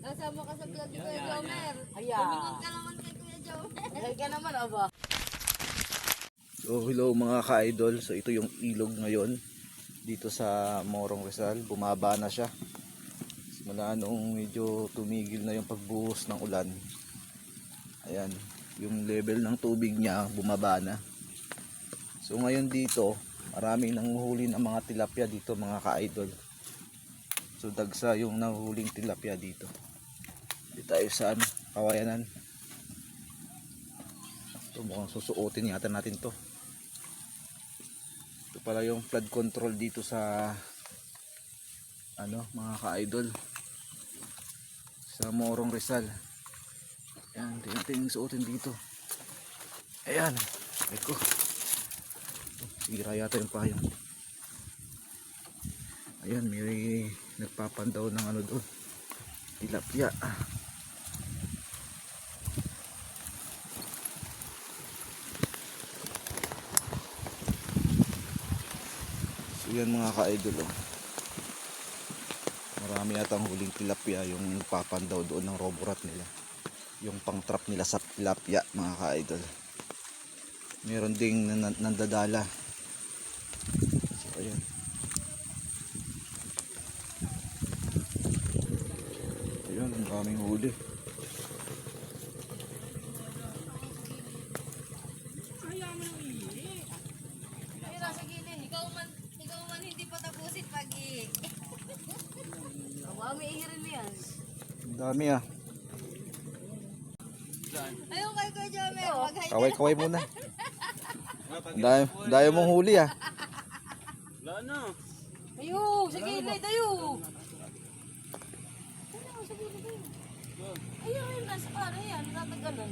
Kasama ka sa vlog ni Kuya Jomer. Aya. Tumingon ka naman kay Kuya Jomer. Alay ka naman, aba. So hello mga ka-idol. So ito yung ilog ngayon dito sa Morong Rizal. Bumaba na siya. Simula noong medyo tumigil na yung pagbuhos ng ulan. Ayan, yung level ng tubig niya bumaba na. So ngayon dito, maraming nanguhuli ng mga tilapia dito mga ka-idol. So dagsa yung nahuhuling tilapia dito. Dito tayo sa ano, kawayanan. Ito mukhang susuotin yata natin to. Ito pala yung flood control dito sa ano mga ka-idol sa Morong Rizal. Ayan, tingnan suotin dito. Ayan, eko. Sira yata yung payong. Ayan, may nagpapandaw ng ano doon. Tilapia. Yan mga ka-idol oh. Marami yatang huling tilapia yung nagpapandaw doon ng roborat nila. Yung pang trap nila sa tilapia mga ka-idol. Meron ding nan- nandadala. So ayan. Ayun, ang daming huli. Awa, may ihirin mo yan. Ang dami ah. Ayun kay Kuya. Mag-hi ka. Kaway-kaway muna. Dahil, dahil mong huli ah. Ayun, sa gilid. Ayun. Ayun, sa gilid. Ayun. Ayun, ayun. Nasa ano yan. Natagalan.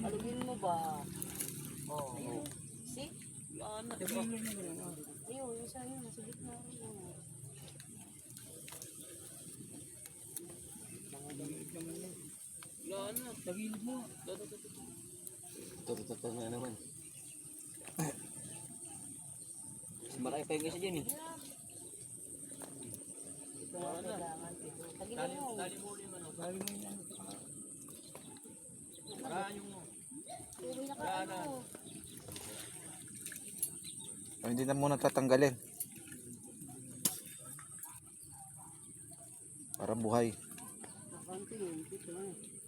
Alugin mo ba? Oh. Ayun. See? Ayun, yung sa yun. Nasa gitna. Ayun. Tutututo na naman. Mas marami pa yung isa dyan eh. Ito nga kailangan. Ito. Tagilid mo. Uwi na ka ano. O, hindi na muna tatanggalin. Para buhay. Nakanti yun. Ito.